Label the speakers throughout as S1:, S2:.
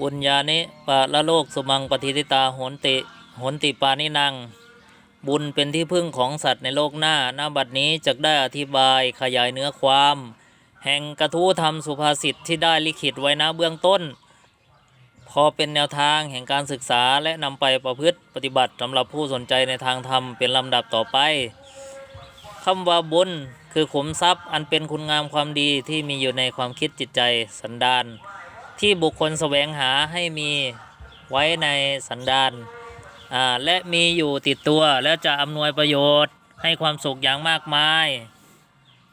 S1: บุญญานิปะละโลกสุมังปฏิทิตาโหนติโหนติปานินัง บุญเป็นที่พึ่งของสัตว์ในโลกหน้าหน้าบัดนี้จะได้อธิบายขยายเนื้อความ แห่งกระทู้ธรรมสุภาษิตที่ได้ลิขิตไว้นะเบื้องต้น พอเป็นแนวทางแห่งการศึกษาและนำไปประพฤติปฏิบัติสำหรับผู้สนใจในทางธรรมเป็นลำดับต่อไปคำว่าบุญคือขุมทรัพย์อันเป็นคุณงามความดีที่มีอยู่ในความคิดจิตใจสันดาน ที่บุคคลแสวงหาให้มีไว้ในสันดานและมีอยู่ติดตัวแล้วจะอำนวยประโยชน์ให้ความสุขอย่างมากมาย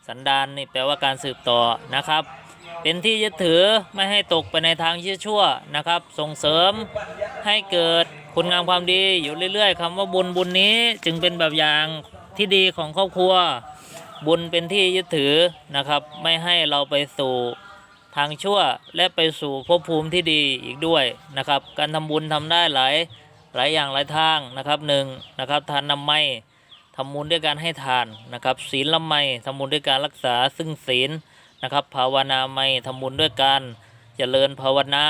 S1: สันดานนี่แปลว่าการสืบต่อนะครับ เป็นที่ยึดถือไม่ให้ตกไปในทางชั่วนะครับ ส่งเสริมให้เกิดคุณงามความดีอยู่เรื่อย ๆคำว่าบุญบุญนี้จึงเป็นแบบอย่างที่ดีของครอบครัว บุญเป็นที่ยึดถือนะครับ ไม่ให้เราไปสู่ ทางชั่วและไปสู่ภพภูมิที่ดีอีกด้วยนะครับ การทำบุญทำได้หลายหลายอย่างหลายทางนะครับหนึ่งนะครับทานนำไมทำบุญด้วยการให้ทานนะครับ ศีลละไมทำบุญด้วยการรักษาซึ่งศีลนะครับ ภาวนาไมทำบุญด้วยการเจริญภาวนา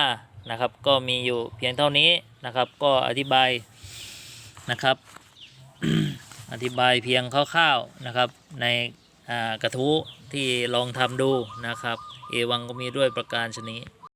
S1: นะครับ ก็มีอยู่เพียงเท่านี้นะครับ ก็อธิบายนะครับ อธิบายเพียงคร่าวๆนะครับใน กระทู้ที่ลองทำดูนะครับ เอวังก็มีด้วยประการชนี้